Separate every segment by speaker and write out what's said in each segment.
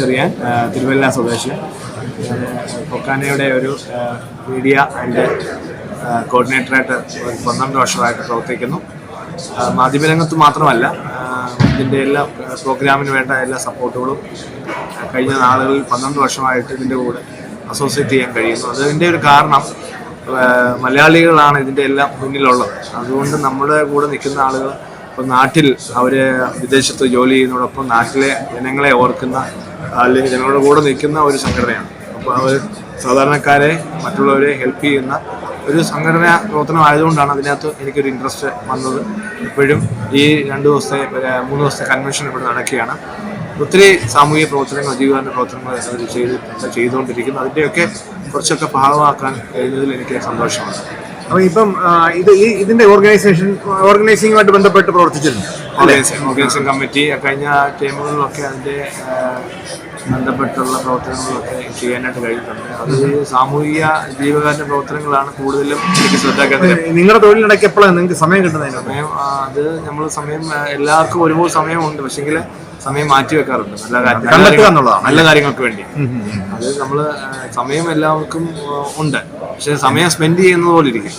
Speaker 1: ചെറിയാൻ തിരുവല്ല സ്വദേശി. പൊക്കാനയുടെ ഒരു media and കോർഡിനേറ്ററായിട്ട് പന്ത്രണ്ട് വർഷമായിട്ട് പ്രവർത്തിക്കുന്നു. മാധ്യമരംഗത്ത് മാത്രമല്ല ഇതിന്റെ എല്ലാ പ്രോഗ്രാമിന് വേണ്ട എല്ലാ സപ്പോർട്ടുകളും കഴിഞ്ഞ നാളുകളിൽ പന്ത്രണ്ട് വർഷമായിട്ട് ഇതിന്റെ കൂടെ അസോസിയേറ്റ് ചെയ്യാൻ കഴിയുന്നു. അതിന്റെ ഒരു കാരണം മലയാളികളാണ് ഇതിന്റെ എല്ലാം മുന്നിലുള്ളത്. അതുകൊണ്ട് നമ്മുടെ കൂടെ നിൽക്കുന്ന ആളുകൾ ഇപ്പം നാട്ടിൽ അവർ വിദേശത്ത് ജോലി ചെയ്യുന്നതോടൊപ്പം നാട്ടിലെ ജനങ്ങളെ ഓർക്കുന്ന അല്ലെങ്കിൽ ജനങ്ങളുടെ കൂടെ നിൽക്കുന്ന ഒരു സംഘടനയാണ്. അപ്പോൾ അവർ സാധാരണക്കാരെ മറ്റുള്ളവരെ ഹെൽപ്പ് ചെയ്യുന്ന ഒരു സംഘടന പ്രവർത്തനം ആയതുകൊണ്ടാണ് അതിനകത്ത് എനിക്കൊരു ഇൻട്രസ്റ്റ് വന്നത്. ഇപ്പോഴും ഈ രണ്ട് ദിവസത്തെ മൂന്ന് ദിവസത്തെ കൺവെൻഷൻ ഇവിടെ നടക്കുകയാണ്. ഒത്തിരി സാമൂഹിക പ്രവർത്തനങ്ങൾ ജീവകാരുണ്യ പ്രവർത്തനങ്ങൾ ചെയ്ത് ചെയ്തുകൊണ്ടിരിക്കുന്നു. അതിന്റെയൊക്കെ കുറച്ചൊക്കെ ഭാഗമാക്കാൻ കഴിഞ്ഞതിൽ എനിക്ക് സന്തോഷമാണ്
Speaker 2: അപ്പൊ ഇപ്പം ഇത് ഈ ഇതിന്റെ ഓർഗനൈസേഷൻ ഓർഗനൈസിംഗുമായിട്ട് ബന്ധപ്പെട്ട് പ്രവർത്തിച്ചിരുന്നു
Speaker 1: ഓർഗനൈസിംഗ് കമ്മിറ്റി കഴിഞ്ഞ ടൈമുകളിലൊക്കെ അതിന്റെ ബന്ധപ്പെട്ടുള്ള പ്രവർത്തനങ്ങളൊക്കെ ചെയ്യാനായിട്ട് കഴിഞ്ഞിട്ടുണ്ട്. അത് സാമൂഹിക ജീവകാരുണ്യ പ്രവർത്തനങ്ങളാണ് കൂടുതലും എനിക്ക് ശ്രദ്ധ
Speaker 2: നിങ്ങളുടെ തൊഴിലിടയ്ക്ക് എപ്പോഴാണ് നിങ്ങൾക്ക് സമയം കിട്ടുന്നതിന്
Speaker 1: സമയം അത് നമ്മൾ സമയം എല്ലാവർക്കും ഒരുപോലെ സമയമുണ്ട്. പക്ഷെങ്കിൽ സമയം മാറ്റി വെക്കാറുണ്ട്. നല്ല കാര്യങ്ങൾ- നല്ല കാര്യങ്ങൾക്ക് വേണ്ടി. അത് നമ്മൾ സമയം എല്ലാവർക്കും ഉണ്ട്. പക്ഷെ സമയം സ്പെൻഡ് ചെയ്യുന്നത് പോലെ ഇരിക്കും.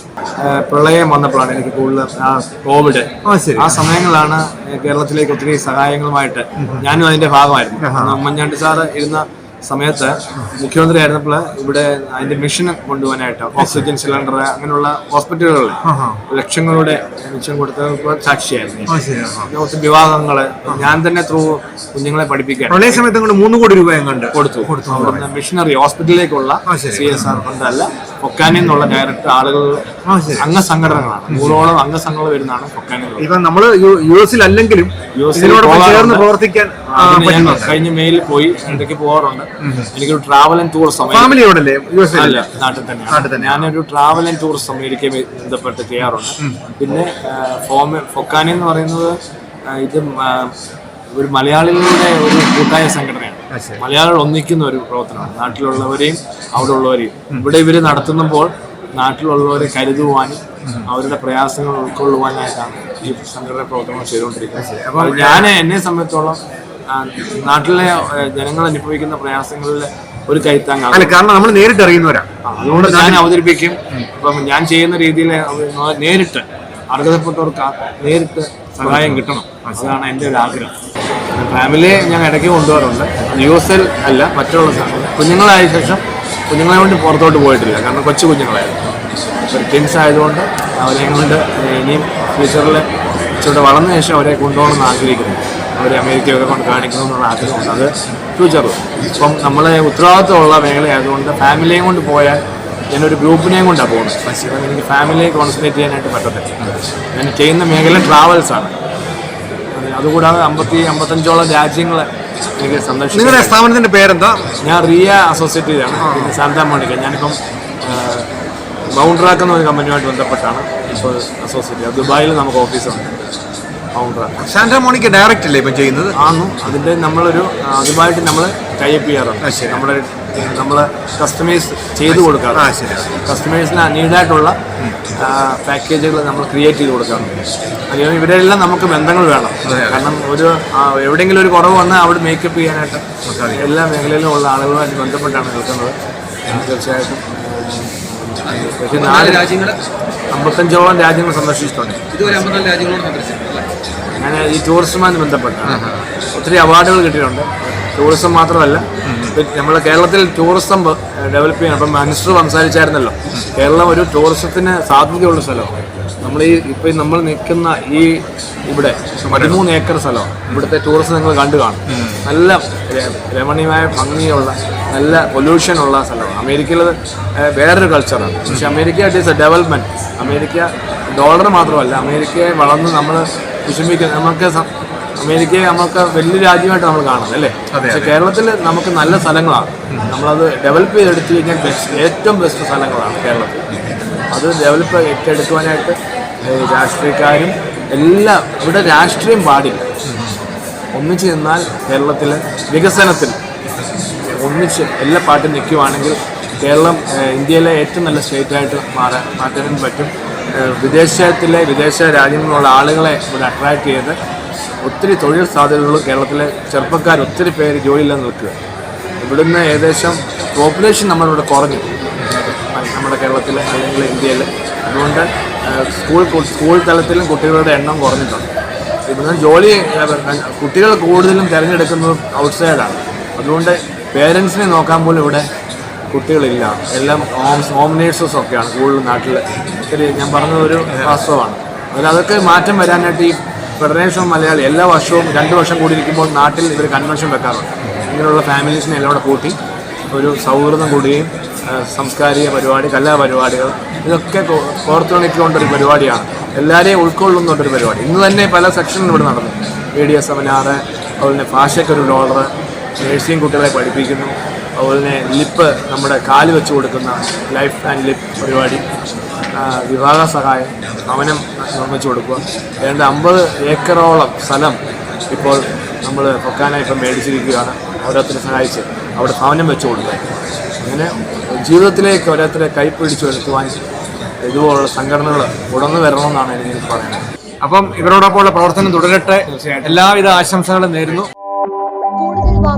Speaker 1: പ്രളയം വന്നപ്പോഴാണ് എനിക്ക് കൂടുതൽ ആ കോവിഡ്
Speaker 2: ആ
Speaker 1: സമയങ്ങളിലാണ് സമയങ്ങളാണ് കേരളത്തിലേക്ക് ഒത്തിരി സഹായങ്ങളുമായിട്ട് ഞാനും അതിന്റെ ഭാഗമായിരുന്നു. ഉമ്മൻചാണ്ടി സാറ് ഇരുന്ന സമയത്ത് മുഖ്യമന്ത്രി ആയിരുന്നപ്പോൾ ഇവിടെ അതിന്റെ മിഷൻ കൊണ്ടുപോകാനായിട്ട് ഓക്സിജൻ സിലിണ്ടർ അങ്ങനെയുള്ള ഹോസ്പിറ്റലുകളിൽ ലക്ഷങ്ങളുടെ മിഷൻ കൊടുത്ത സാക്ഷിയായിരുന്നു. വിവാഹങ്ങൾ ഞാൻ തന്നെ ത്രൂ കുഞ്ഞുങ്ങളെ പഠിപ്പിക്കാൻ
Speaker 2: പ്രളയ സമയത്ത് കൊണ്ട് മൂന്ന് കോടി രൂപ എങ്ങാണ്ട്
Speaker 1: കൊടുത്തു. കൊടുത്തു. മിഷനറി ഹോസ്പിറ്റലിലേക്കുള്ള. സി എസ് ആർ ഫണ്ടല്ല പൊക്കാനിൽ നിന്നുള്ള ഡയറക്റ്റ് ആളുകൾ അംഗസംഘടനകളാണ്. നൂറോളം അംഗസംഘങ്ങൾ വരുന്നതാണ് പൊക്കാനിൽ നമ്മൾ
Speaker 2: ഇപ്പൊ യു- എസിൽ അല്ലെങ്കിലും
Speaker 1: യു
Speaker 2: ചേർന്ന് പ്രവർത്തിക്കാൻ
Speaker 1: ഞാൻ കഴിഞ്ഞ മെയിൽ പോയി ഇടയ്ക്ക് പോകാറുണ്ട് എനിക്കൊരു ട്രാവൽ ആൻഡ് ടൂർ സമയം
Speaker 2: ഫാമിലി എവിടല്ലേ യു
Speaker 1: അല്ല നാട്ടിൽ തന്നെ ഞാനൊരു ട്രാവൽ ആൻഡ് ടൂറിസം അമേരിക്കയെ ബന്ധപ്പെട്ട് ചെയ്യാറുണ്ട്. പിന്നെ ഫോം ഫൊക്കാനി എന്ന് പറയുന്നത് ഇത് ഒരു മലയാളികളുടെ ഒരു കൂട്ടായ സംഘടനയാണ്. മലയാളികൾ ഒന്നിക്കുന്ന ഒരു പ്രവർത്തനമാണ്. നാട്ടിലുള്ളവരെയും അവിടെ ഉള്ളവരെയും ഇവിടെ ഇവർ നടത്തുമ്പോൾ നാട്ടിലുള്ളവരെ കരുതുവാനും അവരുടെ പ്രയാസങ്ങൾ ഉൾക്കൊള്ളുവാനായിട്ടാണ് ഈ സംഘടന പ്രവർത്തനങ്ങൾ ചെയ്തുകൊണ്ടിരിക്കുന്നത്. അപ്പോൾ ഞാൻ എന്നെ സംബന്ധിച്ചോളം നാട്ടിലെ ജനങ്ങൾ അനുഭവിക്കുന്ന പ്രയാസങ്ങളിൽ ഒരു കൈത്താങ്ങാണ്
Speaker 2: അല്ല കാരണം നമ്മൾ നേരിട്ട് അറിയുന്നവരാ.
Speaker 1: അതുകൊണ്ട് ഞാൻ അവതരിപ്പിക്കും. ഇപ്പം ഞാൻ ചെയ്യുന്ന രീതിയിൽ നേരിട്ട് അർഹതപ്പെട്ടവർക്ക് നേരിട്ട് സഹായം കിട്ടണം. അതാണ് എന്റെ ഒരു ആഗ്രഹം. ഫാമിലിയെ ഞാൻ ഇടയ്ക്ക് കൊണ്ടുപോകാറുണ്ട് യൂസൽ അല്ല മറ്റുള്ള സാധനം കുഞ്ഞുങ്ങളായ ശേഷം കുഞ്ഞുങ്ങളെ കൊണ്ട് പുറത്തോട്ട് പോയിട്ടില്ല. കാരണം കൊച്ചു കുഞ്ഞുങ്ങളായിരുന്നു. ടിൻസ് ആയതുകൊണ്ട് അവരെ കൊണ്ട് ഇനിയും ഫ്യൂച്ചറിൽ ഇച്ചിരി വളർന്ന ശേഷം അവരെ കൊണ്ടുപോകണമെന്ന് ആഗ്രഹിക്കുന്നു. അവരെ അമേരിക്കയൊക്കെ കൊണ്ട് കാണിക്കണം എന്നുള്ള ആഗ്രഹമുണ്ട് അത് ഫ്യൂച്ചർ ഇപ്പം നമ്മളെ ഉത്തരവാദിത്തമുള്ള മേഖലയായതുകൊണ്ട് ഫാമിലിയെയും കൊണ്ട് പോയാൽ ഞാനൊരു ഗ്രൂപ്പിനെയും കൊണ്ടാണ് പോകുന്നത്. പക്ഷേ എനിക്ക് ഫാമിലിയെ കോൺസെൻട്രേറ്റ് ചെയ്യാനായിട്ട് പറ്റത്തില്ല. ഞാൻ ചെയ്യുന്ന മേഖല ട്രാവൽസാണ് അതുകൂടാതെ അമ്പത്തി അമ്പത്തഞ്ചോളം രാജ്യങ്ങൾ എനിക്ക് സന്ദർശിച്ചു
Speaker 2: നിങ്ങളുടെ സ്ഥാപനത്തിന്റെ പേരെന്താ?
Speaker 1: ഞാൻ റിയ അസോസിയേറ്റ് ചെയ്താണ് പിന്നെ സാന്താ മോണിക്ക. ഞാനിപ്പം ബൗണ്ടറാക്കുന്ന എന്നൊരു കമ്പനിയുമായിട്ട് ബന്ധപ്പെട്ടാണ്. ഇപ്പോൾ അസോസിയേറ്റ് ദുബായിൽ നമുക്ക് ഓഫീസുണ്ട് മൗണ്ട്രാക്ക്
Speaker 2: സാന്റാ മോണിക്ക ഡയറക്റ്റ് അല്ലേ ഇപ്പം ചെയ്യുന്നത്
Speaker 1: ആന്നു അതിന്റെ നമ്മളൊരു അതുമായിട്ട് നമ്മൾ ടൈപ്പ് ചെയ്യാറുണ്ട് നമ്മുടെ നമ്മൾ കസ്റ്റമൈസ് ചെയ്ത് കൊടുക്കാറ്
Speaker 2: ആ ശരി
Speaker 1: കസ്റ്റമേഴ്സിന് നീഡായിട്ടുള്ള പാക്കേജുകൾ നമ്മൾ ക്രിയേറ്റ് ചെയ്ത് കൊടുക്കാറുണ്ട് അതിന് ഇവരെല്ലാം നമുക്ക് ബന്ധങ്ങൾ വേണം കാരണം ഒരു എവിടെയെങ്കിലും ഒരു കുറവ് വന്നാൽ അവിടെ മേക്കപ്പ് ചെയ്യാനായിട്ട് എല്ലാ മേഖലയിലും ഉള്ള ആളുകളുമായിട്ട് ബന്ധപ്പെട്ടാണ് നിൽക്കുന്നത് തീർച്ചയായിട്ടും പക്ഷേ നാല്
Speaker 3: രാജ്യങ്ങൾ
Speaker 1: അമ്പത്തഞ്ചോളം രാജ്യങ്ങൾ സന്ദർശിച്ചിട്ടുണ്ട്
Speaker 3: ഇതുവരെ അമ്പത്തഞ്ച് രാജ്യങ്ങളോട് സന്ദർശിച്ചിട്ടുണ്ട്
Speaker 1: ഞാൻ ഈ ടൂറിസവുമായി ബന്ധപ്പെട്ട ഒത്തിരി അവാർഡുകൾ കിട്ടിയിട്ടുണ്ട്. ടൂറിസം മാത്രമല്ല നമ്മൾ കേരളത്തിൽ ടൂറിസം ഡെവലപ്പ് ചെയ്യണം അപ്പം മിനിസ്റ്റർ സംസാരിച്ചായിരുന്നല്ലോ കേരളം ഒരു ടൂറിസത്തിന് സാധ്യതയുള്ള സ്ഥലമാണ്. നമ്മൾ ഈ ഇപ്പം നമ്മൾ നിൽക്കുന്ന ഈ ഇവിടെ പതിമൂന്ന് ഏക്കർ സ്ഥലമാണ് ഇവിടുത്തെ ടൂറിസം നിങ്ങൾ കണ്ടു കാണും. നല്ല രമണീയമായ ഭംഗിയുള്ള നല്ല പൊല്യൂഷൻ ഉള്ള സ്ഥലമാണ്. അമേരിക്കയിൽ വേറൊരു കൾച്ചറാണ് പക്ഷെ America it is a development America dollar മാത്രമല്ല അമേരിക്കയെ വളർന്ന് നമ്മൾ വിഷമിക്കുന്ന നമുക്ക് അമേരിക്കയെ നമുക്ക് വലിയ രാജ്യമായിട്ട് നമ്മൾ കാണുന്നത് അല്ലേ? പക്ഷെ കേരളത്തിൽ നമുക്ക് നല്ല സ്ഥലങ്ങളാണ്. നമ്മളത് ഡെവലപ്പ് ചെയ്തെടുത്തു കഴിഞ്ഞാൽ ബെസ്റ്റ് ഏറ്റവും ബെസ്റ്റ് സ്ഥലങ്ങളാണ് കേരളത്തിൽ. അത് ഡെവലപ്പ് ഏറ്റെടുക്കുവാനായിട്ട് രാഷ്ട്രീയക്കാരും എല്ലാം ഇവിടെ രാഷ്ട്രീയം പാടില്ല. ഒന്നിച്ച് നിന്നാൽ കേരളത്തിലെ വികസനത്തിൽ ഒന്നിച്ച് എല്ലാ പാട്ടും നിൽക്കുവാണെങ്കിൽ കേരളം ഇന്ത്യയിലെ ഏറ്റവും നല്ല സ്റ്റേറ്റായിട്ട് മാറാൻ മാറ്റാനും പറ്റും. വിദേശത്തിലെ വിദേശ രാജ്യങ്ങളിലുള്ള ആളുകളെ ഇവിടെ അട്രാക്ട് ചെയ്ത് ഒത്തിരി തൊഴിൽ സാധ്യതകൾ കേരളത്തിലെ ചെറുപ്പക്കാർ ഒത്തിരി പേര് ജോലിയില്ലാതെ നിൽക്കുക. ഇവിടുന്ന് ഏകദേശം പോപ്പുലേഷൻ നമ്മളിവിടെ കുറഞ്ഞു. നമ്മുടെ കേരളത്തിൽ അല്ലെങ്കിൽ ഇന്ത്യയിൽ അതുകൊണ്ട് സ്കൂൾ സ്കൂൾ തലത്തിലും കുട്ടികളുടെ എണ്ണം കുറഞ്ഞിട്ടുണ്ട്. ഇവിടുന്ന് ജോലി കുട്ടികൾ കൂടുതലും തിരഞ്ഞെടുക്കുന്നത് ഔട്ട്സൈഡാണ് അതുകൊണ്ട് പേരൻസിനെ നോക്കാൻ പോലും ഇവിടെ കുട്ടികളില്ല. എല്ലാം ഹോംസ് ഹോം നേഴ്സസ് ഒക്കെയാണ് കൂടുതലും നാട്ടിൽ ഒത്തിരി ഞാൻ പറഞ്ഞ ഒരു വാസ്തവമാണ്. അതിൽ അതൊക്കെ മാറ്റം വരാനായിട്ട് ഈ ഫെഡറേഷൻ മലയാളി എല്ലാ വർഷവും രണ്ട് വർഷം കൂടി ഇരിക്കുമ്പോൾ നാട്ടിൽ ഇവർ കൺവെൻഷൻ വെക്കാറുണ്ട്. ഇങ്ങനെയുള്ള ഫാമിലീസിനെ എല്ലാം കൂടെ കൂട്ടി ഒരു സൗഹൃദം കൂടുകയും സംസ്കാരിക പരിപാടി കലാപരിപാടികൾ ഇതൊക്കെ കോർത്തിണക്കിക്കൊണ്ടൊരു പരിപാടിയാണ്. എല്ലാവരെയും ഉൾക്കൊള്ളുന്നൊരു പരിപാടി. ഇന്ന് തന്നെ പല സെക്ഷനിലും ഇവിടെ നടന്നു. മീഡിയ സെമിനാറ് അതുപോലെ തന്നെ ഭാഷയ്ക്കൊരു ഡോളർ നേഴ്സിംഗ് കുട്ടികളെ പഠിപ്പിക്കുന്നു. അതുപോലെ തന്നെ ലിപ്പ് നമ്മുടെ കാൽ വെച്ച് കൊടുക്കുന്ന ലൈഫ് ആൻഡ് ലിപ്പ് പരിപാടി വിവാഹ സഹായം ഭവനം നിർമ്മിച്ചു കൊടുക്കുക. ഏതാണ്ട് അമ്പത് ഏക്കറോളം സ്ഥലം ഇപ്പോൾ നമ്മൾ പൊക്കാനായി ഇപ്പം മേടിച്ചിരിക്കുകയാണ്. ഓരോരുത്തരെ സഹായിച്ച് അവിടെ ഭവനം വെച്ച് കൊടുക്കുക. അങ്ങനെ ജീവിതത്തിലേക്ക് ഓരോരുത്തരെ കൈപ്പിടിച്ചു വരുത്തുവാൻ ഇതുപോലുള്ള സംഘടനകൾ ഉടന്നു വരണമെന്നാണ് എനിക്ക് പറയുന്നത്.
Speaker 2: അപ്പം ഇവരോടൊപ്പമുള്ള പ്രവർത്തനം തുടരട്ടെ. എല്ലാവിധ ആശംസകളും നേരുന്നു.